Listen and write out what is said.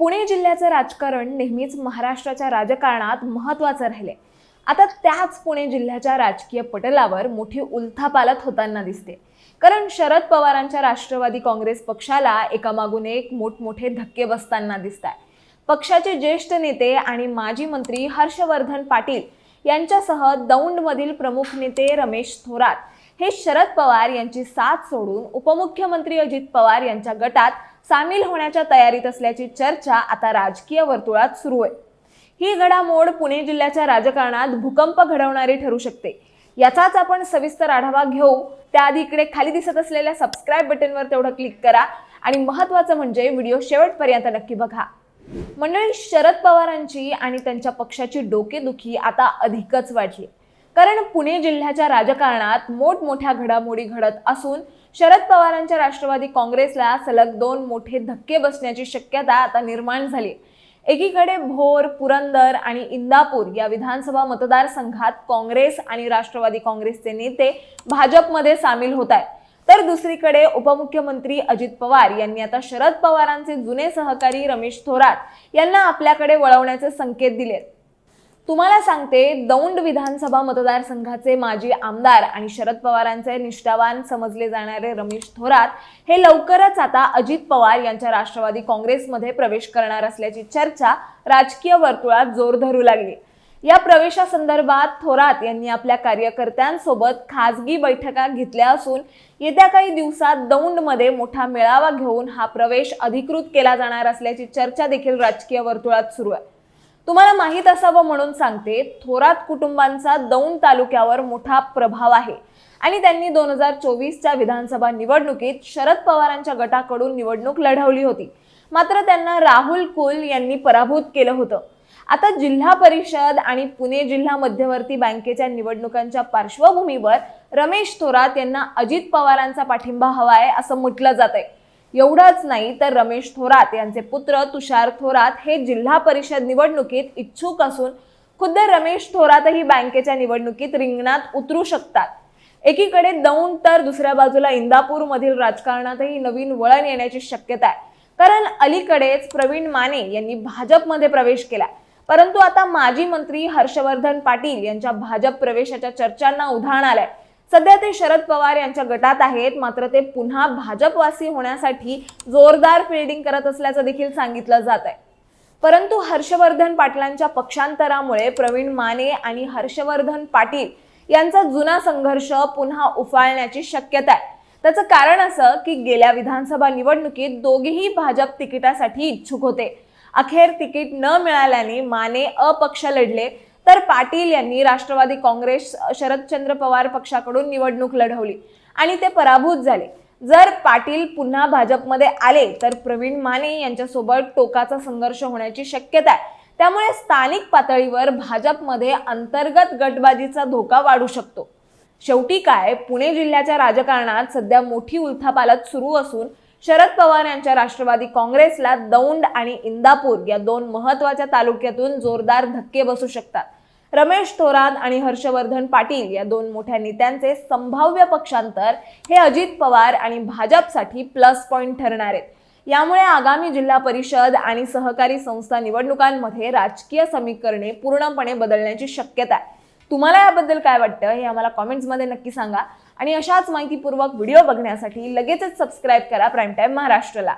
पुणे जिल्ह्याचं राजकारण नेहमीच महाराष्ट्राच्या राजकारणात महत्वाचं राहिले आता त्याच पुणे जिल्ह्याच्या राजकीय पटलावर मोठी उलथापालत होताना दिसते. कारण शरद पवारांच्या राष्ट्रवादी काँग्रेस पक्षाला एकामागून एक मोठमोठे धक्के बसताना दिसत आहे पक्षाचे ज्येष्ठ नेते आणि माजी मंत्री हर्षवर्धन पाटील यांच्यासह दौंडमधील प्रमुख नेते रमेश थोरात हे शरद पवार यांची साथ सोडून उपमुख्यमंत्री अजित पवार यांच्या गटात सामील होण्याच्या तयारीत असल्याची चर्चा आता राजकीय वर्तुळात सुरू आहे. ही घडामोड पुणे जिल्ह्याच्या राजकारणात भूकंप घडवणारी ठरू शकते. याचाच आपण सविस्तर आढावा घेऊ. त्याआधी इकडे खाली दिसत असलेल्या सबस्क्राईब बटनवर तेवढं क्लिक करा आणि महत्त्वाचं म्हणजे व्हिडिओ शेवटपर्यंत नक्की बघा. मंडळी शरद पवारांची आणि त्यांच्या पक्षाची डोकेदुखी आता अधिकच वाढली. कारण पुणे जिल्ह्याच्या राजकारणात मोठमोठ्या घडामोडी घडत असून शरद पवारांच्या राष्ट्रवादी काँग्रेसला सलग दोन मोठे धक्के बसण्याची शक्यता आता निर्माण झाली. एकीकडे भोर पुरंदर आणि इंदापूर या विधानसभा मतदारसंघात काँग्रेस आणि राष्ट्रवादी काँग्रेसचे नेते भाजपमध्ये सामील होत आहेत. तर दुसरीकडे उपमुख्यमंत्री अजित पवार यांनी आता शरद पवारांचे जुने सहकारी रमेश थोरात यांना आपल्याकडे वळवण्याचे संकेत दिले तुम्हाला सांगते दौंड विधानसभा मतदारसंघाचे माजी आमदार आणि शरद पवारांचे निष्ठावान समजले जाणारे रमेश थोरात हे लवकरच आता अजित पवार यांच्या राष्ट्रवादी काँग्रेसमध्ये प्रवेश करणार असल्याची चर्चा राजकीय वर्तुळात जोर धरू लागली. या प्रवेशासंदर्भात थोरात यांनी आपल्या कार्यकर्त्यांसोबत खासगी बैठका घेतल्या असून येत्या काही दिवसात दौंडमध्ये मोठा मेळावा घेऊन हा प्रवेश अधिकृत केला जाणार असल्याची चर्चा देखील राजकीय वर्तुळात सुरू आहे. तुम्हाला माहीत असावं म्हणून सांगते थोरात कुटुंबांचा दौंड तालुक्यावर मोठा प्रभाव आहे. आणि त्यांनी दोन हजार चोवीसच्या विधानसभा निवडणुकीत शरद पवारांच्या गटाकडून निवडणूक लढवली होती. मात्र त्यांना राहुल कुल यांनी पराभूत केलं होतं. आता जिल्हा परिषद आणि पुणे जिल्हा मध्यवर्ती बँकेच्या निवडणुकांच्या पार्श्वभूमीवर रमेश थोरात यांना अजित पवारांचा पाठिंबा हवा आहे असं म्हटलं जात आहे एवढंच नाही तर रमेश थोरात यांचे पुत्र तुषार थोरात हे जिल्हा परिषद निवडणुकीत इच्छुक असून खुद्द रमेश थोरातही बँकेच्या निवडणुकीत रिंगणात उतरू शकतात. एकीकडे दौंड तर दुसऱ्या बाजूला इंदापूरमधील राजकारणातही नवीन वळण येण्याची शक्यता आहे. कारण अलीकडेच प्रवीण माने यांनी भाजपमध्ये प्रवेश केला. परंतु आता माजी मंत्री हर्षवर्धन पाटील यांच्या भाजप प्रवेशाच्या चर्चांना उधाण आलंय. सध्या ते शरद पवार यांच्या गटात आहेत. मात्र ते पुन्हा भाजपवासी होण्यासाठी जोरदार फिल्डिंग करत असल्याचं देखील सांगितलं जात आहे. परंतु हर्षवर्धन पाटलांच्या पक्षांतरामुळे प्रवीण माने आणि हर्षवर्धन पाटील यांचा जुना संघर्ष पुन्हा उफाळण्याची शक्यता आहे. त्याचं कारण असं की गेल्या विधानसभा निवडणुकीत दोघेही भाजप तिकिटासाठी इच्छुक होते. अखेर तिकीट न मिळाल्याने माने अपक्ष लढले. तर पाटील यांनी राष्ट्रवादी काँग्रेस शरदचंद्र पवार पक्षाकडून निवडणूक लढवली. आणि ते पराभूत झाले. जर पाटील पुन्हा भाजपमध्ये आले तर प्रवीण माने यांच्यासोबत टोकाचा संघर्ष होण्याची शक्यता आहे. त्यामुळे स्थानिक पातळीवर भाजपमध्ये अंतर्गत गटबाजीचा धोका वाढू शकतो. शेवटी काय पुणे जिल्ह्याच्या राजकारणात सध्या मोठी उलथापालत सुरू असून शरद पवार यांच्या राष्ट्रवादी काँग्रेसला दौंड आणि इंदापूर या दोन महत्त्वाच्या तालुक्यातून जोरदार धक्के बसू शकतात. रमेश थोरात आणि हर्षवर्धन पाटील या दोन मोठ्या नेत्यांचे संभाव्य पक्षांतर हे अजित पवार आणि भाजपसाठी प्लस पॉईंट ठरणार आहेत. यामुळे आगामी जिल्हा परिषद आणि सहकारी संस्था निवडणुकांमध्ये राजकीय समीकरणे पूर्णपणे बदलण्याची शक्यता आहे. तुम्हाला याबद्दल काय वाटतं हे आम्हाला कॉमेंट्समध्ये नक्की सांगा. आणि अशाच माहितीपूर्वक व्हिडिओ बघण्यासाठी लगेचच सबस्क्राईब करा प्राईम टाईम महाराष्ट्रला.